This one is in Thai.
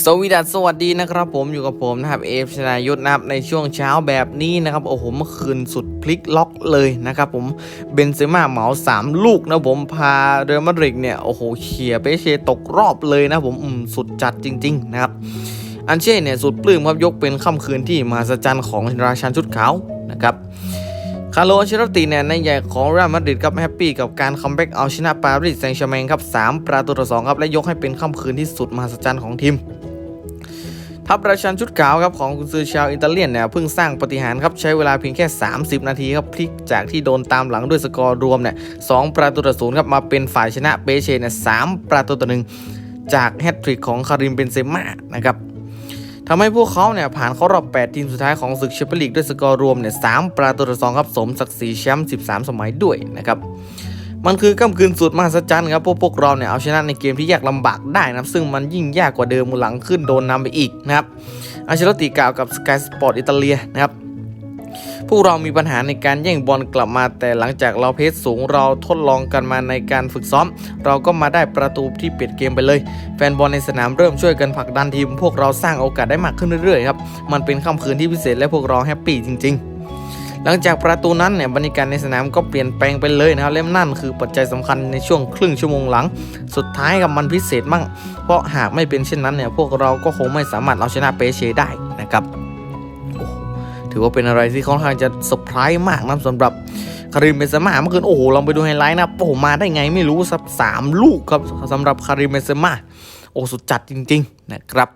สวีดัสสวัสดีนะครับผมอยู่กับผมนะครับเอฟชนายุทธนะครับในช่วงเช้าแบบนี้นะครับโอ้โหเมื่อคืนสุดพลิกล็อกเลยนะครับผมเบนเซม่าเหมา3 ลูกนะผมพาเรอัลมาดริดเนี่ยโอ้โหเขี่ยเปเชตกรอบเลยนะผมอืมสุดจัดจริง ๆ นะครับ อันเช่เนี่ยสุดปลื้มครับยกเป็นค่ำคืนที่มหัศจรรย์ของราชันชุดขาวนะครับ คาร์โลอันเชลติเนี่ยในใหญ่ของเรอัลมาดริดครับแฮปปี้กับการคัมแบ็กเอาชนะปารีสแซงต์แชร์แมงครับ3ประตูต่อ2ครับและยกให้เป็นค่ำคืนที่สุดมหัศจรรย์ของทีมทัพราชันชุดขาวครับของกุนซือชาวอิตาเลียนเนี่ยเพิ่งสร้างปฏิหารครับใช้เวลาเพียงแค่ 30 นาทีครับพลิกจากที่โดนตามหลังด้วยสกอร์รวมเนี่ยสองประตูต่อศูนย์ครับมาเป็นฝ่ายชนะเปเช่เนี่ยสามประตูต่อหนึ่งจากแฮตทริกของคาริมเบนเซม่านะครับ ทำให้พวกเขาเนี่ยผ่านเข้ารอบ 8 ทีมสุดท้ายของศึกแชมเปี้ยนลีกด้วยสกอร์รวมเนี่ยสามประตูต่อสองครับสมศักดิ์ศรีแชมป์13 สมัยด้วยนะครับมันคือกำคืนสุดมหัศจรรย์ครับพวกพวกเราเนี่ยเอาชนะในเกมที่ยากลำบากได้นับซึ่งมันยิ่งยากกว่าเดิมหลังขึ้นโดนนำไปอีกนะครับอัลเชลติกล่าวกับ Sky Sport อิตาเลียนะครับ พวกเรามีปัญหาในการแย่งบอลกลับมา แต่หลังจากเราเพสสูงเราทดลองกันมาในการฝึกซ้อม เราก็มาได้ประตูที่ปิดเกมไปเลย แฟนบอลในสนามเริ่มช่วยกันผลักดันทีม พวกเราสร้างโอกาสได้มากขึ้นเรื่อยๆครับมันเป็นค่ำคืนที่พิเศษและพวกเราแฮปปี้จริง ๆหลังจากประตูนั้นเนี่ยบรรยากาศในสนามก็เปลี่ยนแปลงไปเลยนะครับและนั่นคือปัจจัยสำคัญในช่วงครึ่งชั่วโมงหลัง สุดท้ายกับมันพิเศษมั่งเพราะหากไม่เป็นเช่นนั้นเนี่ยพวกเราก็คงไม่สามารถเอาชนะเปเชได้นะครับ ถือว่าเป็นอะไรที่ค่อนข้างจะเซอร์ไพรส์มากนะสำหรับคาริมเบนเซม่าเมื่อคืนโอ้โหลองไปดูไฮไลท์นะโอ้โหมาได้ไงไม่รู้สักสามลูกครับสำหรับคาริมเบนเซม่าโอ้สุดจัดจริง ๆ นะครับ